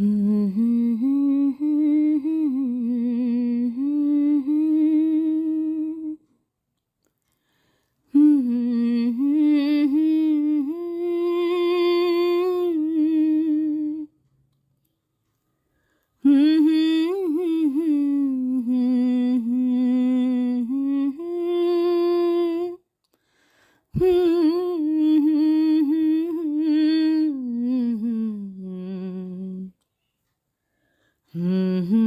Mm-hmm. Mm-hmm.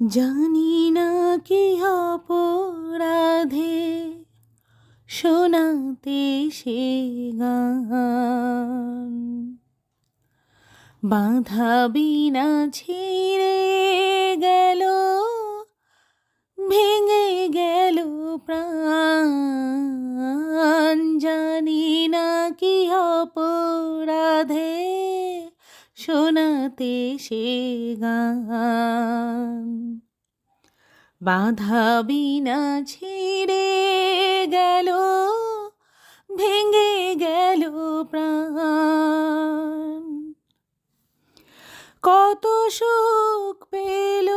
জানি না কি অপরাধে শোনাতে সে গান। বাধা বিনা ছিঁড়ে গেল শোনাতে সে গান। বাধা বিনা ছিঁড়ে গেল ভেঙে গেল প্রাণ। কত সুখ পেল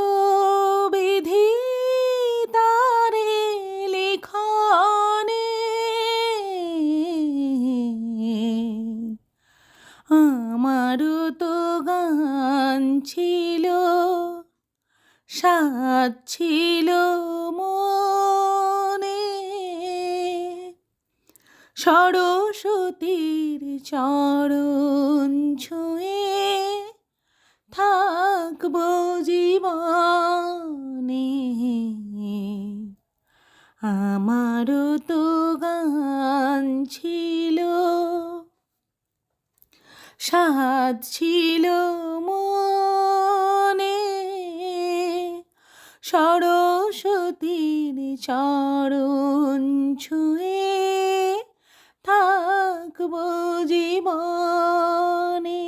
বিধি সাত ছিল মনে। সরস্বতীর চরণ ছুঁয়ে থাকব জীবনে। আমারও তো গান ছিল সাত ছিল মনে। সরস্বতীর চরণ ছুঁয়ে থাকব জীবনে।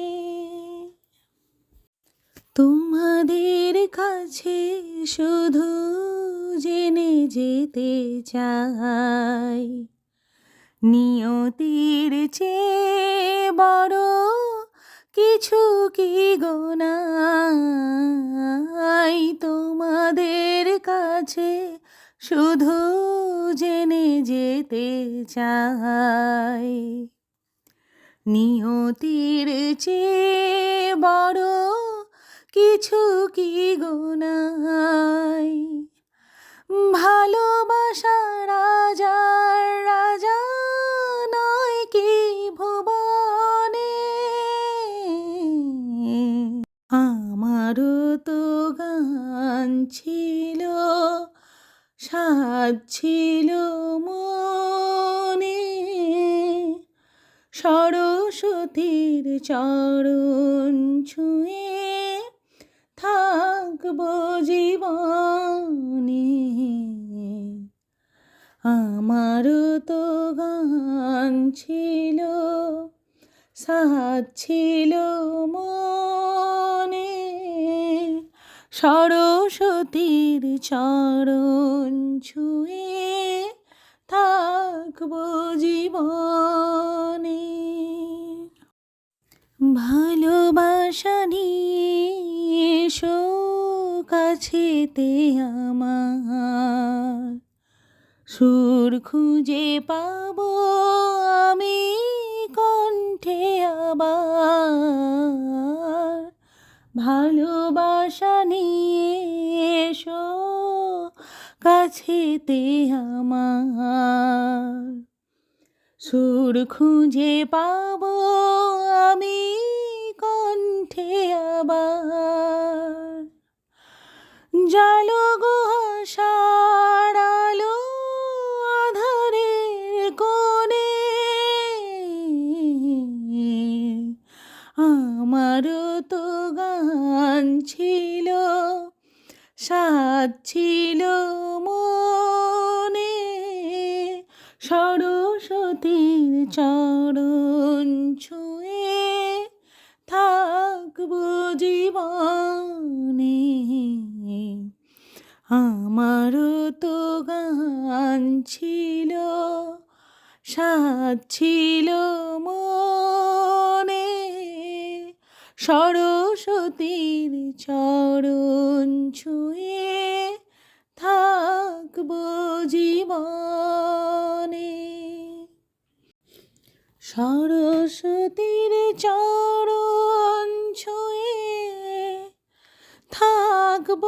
তোমাদের কাছে শুধু জেনে যেতে চাই নিয়তির চেয়ে বড় কিছু কি গোনাই তোমাদের কাছে? শুধু জেনে যেতে চাই। নিয়তির চেয়ে বড় কিছু কি গোনাই ভালোবাসা গান ছিল সাত ছিল মনে। সরস্বতীর চরণ ছুঁয়ে থাকব জীবনে। আমারও তো গান ছিল সাত ছিল মনে। সরস্বতীর চরণ ছুঁয়ে থাকব জীবনে। ভালোবাসা নিয়ে এসো কাছেতে আমার। সুর খুঁজে পাব আমি কণ্ঠে আবার। ভালোবাসা কাছেতে আমার। সুর খুঁজে পাব আমি কণ্ঠে আবার। জালো গুহাসাড়ালো আধারের কোণে আমারও তো গান ছিল সাত ছিল মনে। সরস্বতীর চরণ ছুঁয়ে থাকব জীবনে। আমারও তো গান ছিল সাত ছিল মনে। সরস্বতীর চরণ ছুঁয়ে থাকব জীবনে। সরস্বতীর চরণ ছুঁয়ে থাকব